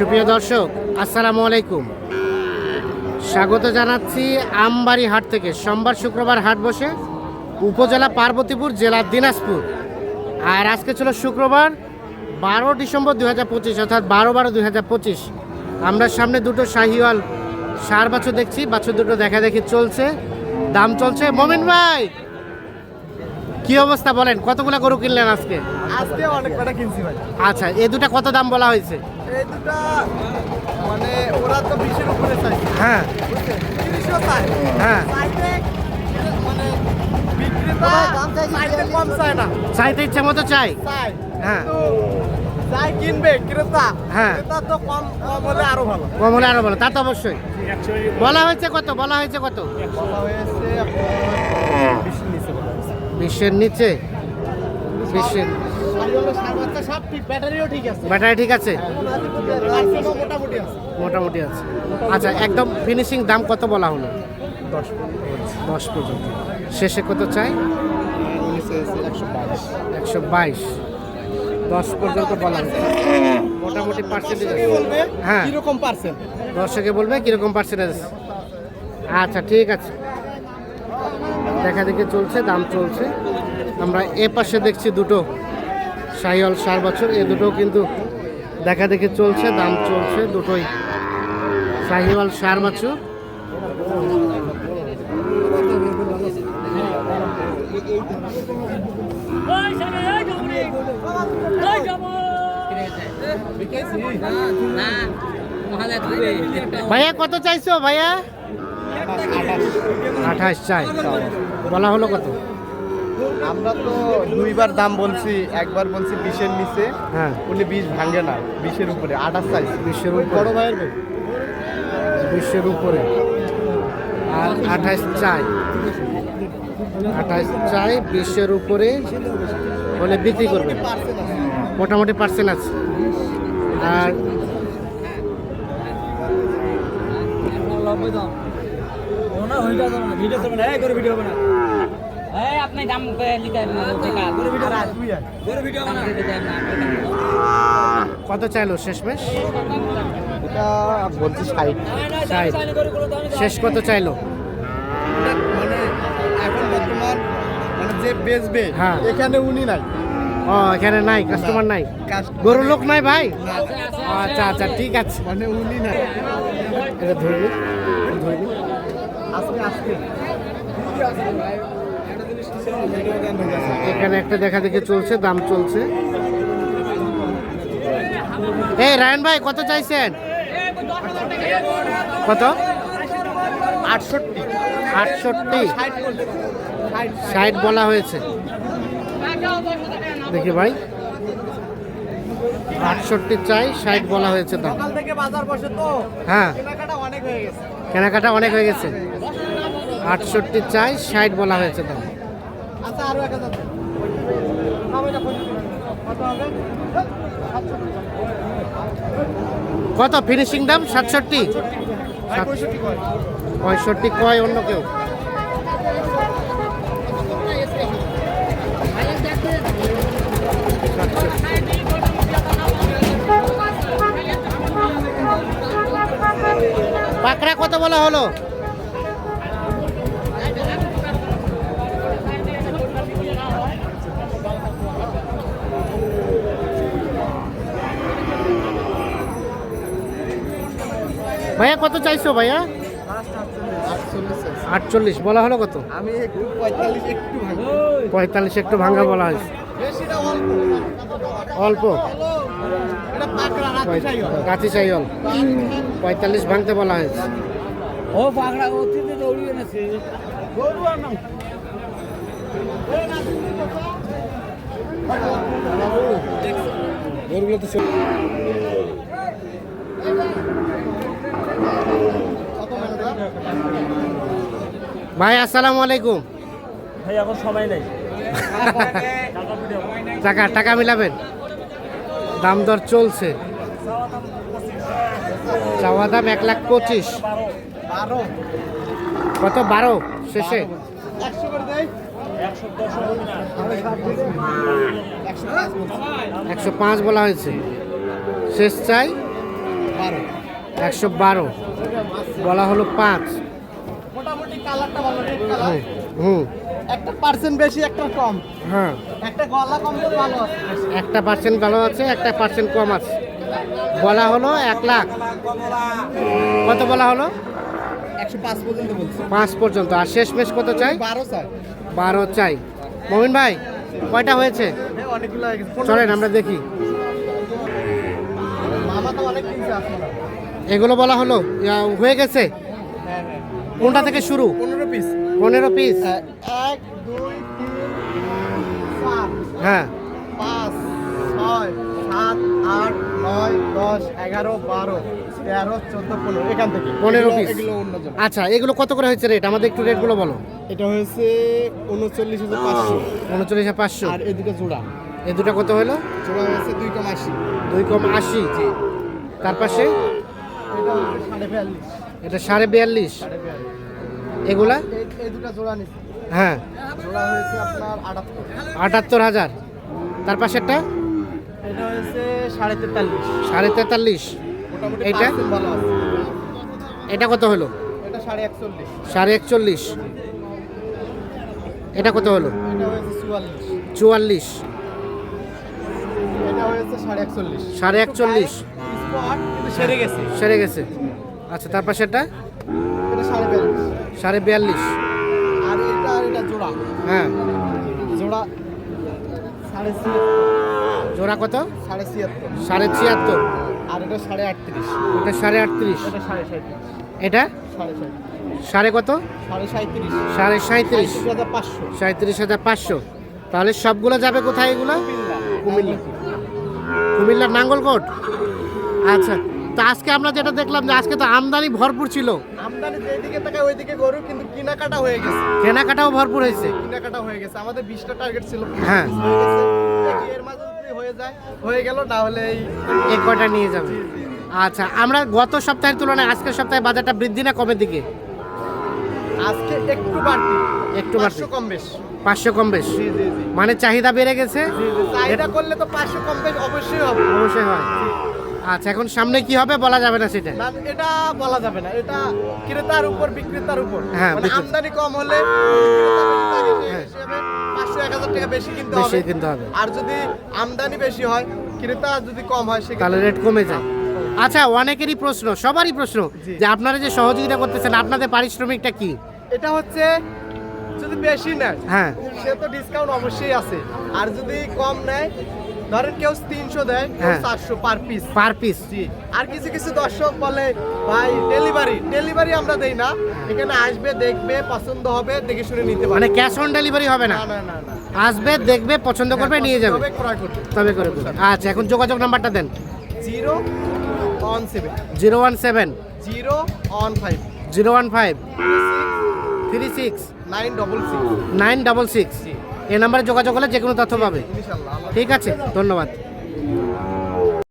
সুপ্রিয় দর্শক আসসালামু আলাইকুম। স্বাগত জানাচ্ছি আমবাড়ি হাট থেকে। সোমবার শুক্রবার হাট বসে উপজেলা পার্বতীপুর জেলা দিনাজপুর। আর আজকে ছিল শুক্রবার বারো ডিসেম্বর দুই হাজার পঁচিশ অর্থাৎ বারো বারো দুই হাজার পঁচিশ। আমরা সামনে দুটো শাহিওয়াল সার বাছুর দেখছি বাছুর দুটো দেখা দেখি চলছে দাম চলছে। মমিন ভাই কি অবস্থা বলেন? কতগুলা গরু কিনলেন আজকে? আজকে অনেক কটা কিনছি ভাই। আচ্ছা এ দুটা কত দাম বলা হয়েছে? এই দুটা মানে ওরা তো বিশের উপরে চাই হ্যাঁ। তিরিশও চাই হ্যাঁ। মানে বিক্রেতা চাইতে কম চায় না। চাইতে ইচ্ছা মতো চাই চাই হ্যাঁ। যাই কিনবে ক্রেতা হ্যাঁ। ক্রেতা তো কম কম হলে আরও ভালো। কম হলে আরও ভালো তা তো অবশ্যই। বলা হয়েছে কত বলা হয়েছে কত? বলা হয়েছে বিশের নিচে বলা সব ঠিক ব্যাটারিও ঠিক আছে। ব্যাটারি ঠিক আছে? মোটামুটি আছে। আচ্ছা একদম ফিনিশিং দাম কত বলা হলো? দশ পর্যন্ত। শেষে কত চাই? একশো বাইশ। একশো বাইশ দশ পর্যন্ত বলা হয়েছে মোটামুটি পার্সেন্টেজ বলবে হ্যাঁ। কীরকম পার্সেন্ট দর্শকে বলবে কীরকম পার্সেন্টেজ আচ্ছা ঠিক আছে। দেখা দেখে চলছে দাম চলছে। আমরা এ পাশে দেখছি দুটো। সাহিওয়াল সার বছর। এ দুটো কিন্তু দেখা দেখে চলছে, দাম চলছে দুটোই। সাহিওয়াল সার বছর। ভাইয়া, কত চাইছো ভাইয়া? আঠাশ চাই। বলা হলো কত? আমরা তো দুইবার দাম বলছি একবার বলছি বিশের নিচে হ্যাঁ উনি বিশ ভাঙে না বিশের উপরে আঠাশ সাইজ বিশের উপরে বড় ভাইয়ের। বিশের উপরে আর আঠাশ চাই আঠাশ চাই বিশের উপরে হলে বিক্রি করবে মোটামুটি পার্সেন্ট আছে আর ভিডিও ভিডিও হবে না এই আপনি দাম লিখে না কত চাইলো শেষমেশ? এটা বলছি ষাট। ষাট। শেষ কত চাইলো? মানে এখন বর্তমান মানে যে বেচবে হ্যাঁ। এখানে উনি নাই। ও এখানে নাই কাস্টমার নাই। গরুর লোক নাই ভাই? আচ্ছা আচ্ছা ঠিক আছে। মানে উনি নাই। এটা ধরে নি, ধরে নি। আজকে আজকে এখানে একটা দেখা দেখে চলছে দাম চলছে। এই রায়ন ভাই কত চাইছেন? কত? আটষট্টি। আটষট্টি ষাট বলা হয়েছে। দেখি ভাই। আটষট্টি চাই ষাট বলা হয়েছে দাম। হ্যাঁ। কেনাকাটা অনেক হয়ে গেছে। আটষট্টি চাই ষাট বলা হয়েছে দাম। আরও এক হাজার। কত ফিনিশিং দাম? সাতষট্টি? পঁয়ষট্টি কয় অন্য কেউ? পাকড়া কত বলা হলো? ভাইয়া কত চাইছো ভাইয়া? আটচল্লিশ বলা হলো কত? আমি পঁয়তাল্লিশ একটু ভাঙি ভাঙ্গা বলা হয়েছে। অল্প। পাকড়া রাখি চাই। অল্প পঁয়তাল্লিশ ভাঙতে বলা হয়েছে। ও পাগড়া অতীতে দৌড়িয়ে না সে। গরুগুলো তো ভাই আসসালামু আলাইকুম। ভাই এখন সময় নাই। টাকা টাকা মিলাবেন? দাম দর চলছে। চাওয়া দাম এক লাখ পঁচিশ। কত? বারো। শেষে। একশো পাঁচ বলা হয়েছে। শেষ চাই? একশো বারো। বলা হলো পাঁচ। মোটামুটি কালারটা ভালো রেড কালার হুম একটা পার্সেন্ট বেশি একটা কম। হ্যাঁ। একটা গলা কম তো ভালো আছে। একটা পার্সেন্ট ভালো আছে একটা পার্সেন্ট কম আছে। বলা হলো এক লাখ। কত বলা হলো? একশো পাঁচ পর্যন্ত বলছি। পাঁচ পর্যন্ত। আর শেষ মেশ কত চাই? বারো স্যার বারো চাই। মমিন ভাই কয়টা হয়েছে? অনেকগুলো চলেন আমরা দেখি। এগুলো বলা হলো। হয়ে গেছে? কোনটা থেকে শুরু? পনেরো পিস পনেরো পিস এক দুই হ্যাঁ। পাঁচ ছয় সাত আট নয় দশ এগারো বারো তেরো চোদ্দ পনেরো। এখান থেকে। 15 এগুলো- piece। এগুলো অন্যজন আচ্ছা এগুলো কত করে হয়েছে রেট আমাদের একটু রেটগুলো বলো। এটা হয়েছে উনচল্লিশ হাজার পাঁচশো। উনচল্লিশ হাজার পাঁচশো। আর এই দুটো জোড়া। এ দুটো কত হলো? জোড়া হয়েছে দুই কম আশি। দুই কম আশি। তার পাশে? এটা সাড়ে বিয়াল্লিশ। এটা সাড়ে বিয়াল্লিশ। এগুলা? হ্যাঁ। আটাত্তর হাজার। তার পাশেরটা? এটা হয়েছে সাড়ে তেতাল্লিশ। আছে এটা কত হলো? এটা সাড়ে একচল্লিশ। এটা কত হলো? চুয়াল্লিশ। এটা সাড়ে একচল্লিশ। সাড়ে একচল্লিশ। সেরে গেছে। সেরে গেছে। আচ্ছা তার পাশেরটা এটা? সাড়ে বিয়াল্লিশ। আর এটা আর এটা জোড়া। হ্যাঁ। জোড়া সাড়ে জোড়া কত? সাড়ে ছিয়াত্তর। সাড়ে ছিয়াত্তর। আর এটা সাড়ে আটত্রিশ। এটা সাড়ে আটত্রিশ। এটা সাড়ে সাঁত্রিশ এটা? সাড়ে সাড়ে কত? সাড়ে সাঁত্রিশ সাড়ে সাঁত্রিশ হাজার পাঁচশো। সাঁত্রিশ হাজার পাঁচশো। তাহলে সবগুলো যাবে কোথায় এগুলো? কুমিল্লা। কুমিল্লার নাঙ্গলকোট? আচ্ছা। তো আজকে আমরা যেটা দেখলাম যে আজকে তো আমদানি ভরপুর ছিল। আমদানি যেদিকে তাকায় ওইদিকে গরু কিন্তু কেনাকাটা হয়ে গেছে। কেনাকাটাও ভরপুর হয়েছে। কেনাকাটা হয়ে গেছে। আমাদের বিশটা টার্গেট ছিল। হ্যাঁ। এর মাঝে যদি হয়ে যায় হয়ে গেল না হলে এই কয়টা নিয়ে যাবে? আচ্ছা আমরা গত সপ্তাহের তুলনায় আজকের সপ্তাহে বাজারটা বৃদ্ধি না কমের দিকে? আজকে একটু বাড়তি। একটু বাড়তি। কম বেশ। পাঁচশো কম বেশ। মানে চাহিদা বেড়ে গেছে। চাহিদা করলে তো পাঁচশো কম বেশ অবশ্যই হবে। অবশ্যই হয়। আচ্ছা এখন সামনে কি হবে বলা যাবে না সেটা? না এটা বলা যাবে না। এটা ক্রেতার উপর বিক্রেতার উপর। হ্যাঁ, মানে আমদানি কম হলে পাঁচশো এক হাজার টাকা বেশি কিনতে হবে। কিনতে হবে। আর যদি আমদানি বেশি হয় ক্রেতা যদি কম হয় তাহলে সেক্ষেত্রে রেট কমে যায়। আচ্ছা অনেকেরই প্রশ্ন সবারই প্রশ্ন যে আপনারা যে সহযোগিতা করতেছেন আপনাদের পারিশ্রমিকটা কি? এটা হচ্ছে যদি বেশি নেয় হ্যাঁ। সে তো ডিসকাউন্ট অবশ্যই আছে। আর যদি কম নেয় ধরেন কেউ তিনশো দেয় হ্যাঁ। চারশো পার পিস পার পিস জি। আর কিছু কিছু দর্শক বলে ভাই ডেলিভারি ডেলিভারি আমরা দেই না। এখানে আসবে দেখবে পছন্দ হবে দেখে শুনে নিতে মানে পারে ক্যাশ অন ডেলিভারি হবে না? না না আসবে দেখবে পছন্দ করবে নিয়ে যাবে। তবে ক্রয় করতে তবে করে আচ্ছা এখন যোগাযোগ নাম্বারটা দেন। Zero one seven. Zero one seven. Zero one five. Zero one five. Three six. Nine double six. Nine double six. এই নাম্বারে যোগাযোগ করলে যে কোনো তথ্য পাবে। ইনশাল্লাহ। ঠিক আছে ধন্যবাদ।